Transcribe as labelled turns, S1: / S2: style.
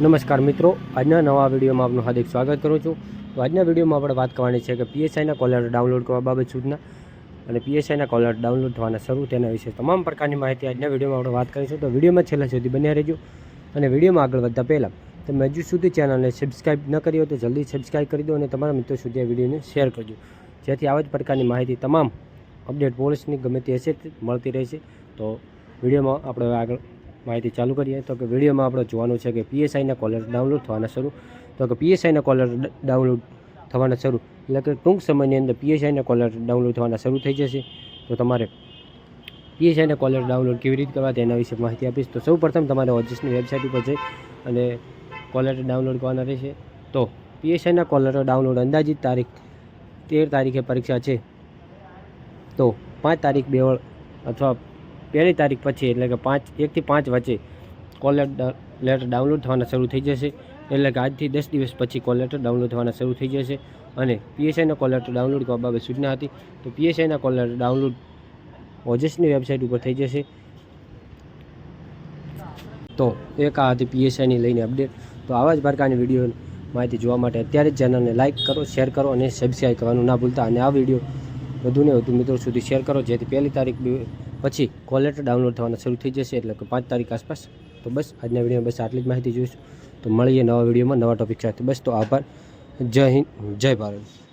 S1: નમસ્કાર મિત્રો, આજના નવા વિડીયોમાં આપનું હાર્દિક સ્વાગત કરું છું. તો આજના વિડીયોમાં આપણે વાત કરવાની છે કે પીએસઆઈના કોલર ડાઉનલોડ કરવા બાબત સૂચના અને પીએસઆઈના કોલર ડાઉનલોડ થવાના શરૂ તેના વિશે તમામ પ્રકારની માહિતી આજના વિડીયોમાં આપણે વાત કરીશું. તો વિડીયોમાં છેલ્લા સુધી બન્યા રહેજો અને વિડીયોમાં આગળ વધતા પહેલાં, તમે હજુ સુધી ચેનલને સબસ્ક્રાઈબ ન કરી હોય તો જલ્દી સબસ્ક્રાઈબ કરી દો અને તમારા મિત્રો સુધી આ વિડીયોને શેર કરજો. જેથી આવા જ પ્રકારની માહિતી તમામ અપડેટ પોલીસની ગમે તે હશે મળતી રહેશે. તો વિડીયોમાં આપણે આગળ માહિતી ચાલુ કરીએ. તો કે વિડીયોમાં આપણે જોવાનું છે કે પીએસઆઈના કોલર ડાઉનલોડ થવાના શરૂ. તો કે પીએસઆઈના કોલર ડાઉનલોડ થવાના શરૂ. એટલે કે ટૂંક સમયની અંદર પીએસઆઈના કોલર ડાઉનલોડ થવાના શરૂ થઈ જશે. તો તમારે પીએસઆઈના કોલર ડાઉનલોડ કેવી રીતે કરવા તેના વિશે માહિતી આપીશ. તો સૌ તમારે ઓજિસની વેબસાઇટ ઉપર જઈ અને કોલર ડાઉનલોડ કરવાના રહેશે. તો પીએસઆઈના કોલર ડાઉનલોડ અંદાજિત તારીખ તેર તારીખે પરીક્ષા છે. તો પાંચ તારીખ બે અથવા પહેલી તારીખ પછી, એટલે કે પાંચ, એકથી પાંચ વચ્ચે કોલ લેટર ડાઉનલોડ થવાના શરૂ થઈ જશે. એટલે કે આજથી દસ દિવસ પછી કોલ લેટર ડાઉનલોડ થવાના શરૂ થઈ જશે. અને પીએસઆઈના કોલ ડાઉનલોડ કરવા બાબત સૂચના હતી. તો પીએસઆઈના કોલ લેટર ડાઉનલોડ ઓજસની વેબસાઇટ ઉપર થઈ જશે. તો એક આ હતી પીએસઆઈની લઈને અપડેટ તો આવા જ પ્રકારની વીડિયો માહિતી જોવા માટે અત્યારે જ ચેનલને લાઇક કરો શેર કરો અને સબસ્ક્રાઈબ કરવાનું ના ભૂલતા. અને આ વીડિયો વધુને વધુ મિત્રો સુધી શેર કરો. જેથી પહેલી તારીખ પછી કોલ લેટર ડાઉનલોડ થવાના શરૂ થઈ જશે એટલે કે પાંચ તારીખ આસપાસ. તો બસ, આજના વિડીયોમાં બસ આટલી જ માહિતી જોઈશું. તો મળીએ નવા વિડીયોમાં નવા ટોપિક સાથે. બસ, તો આભાર. જય હિન્દ, જય ભારત.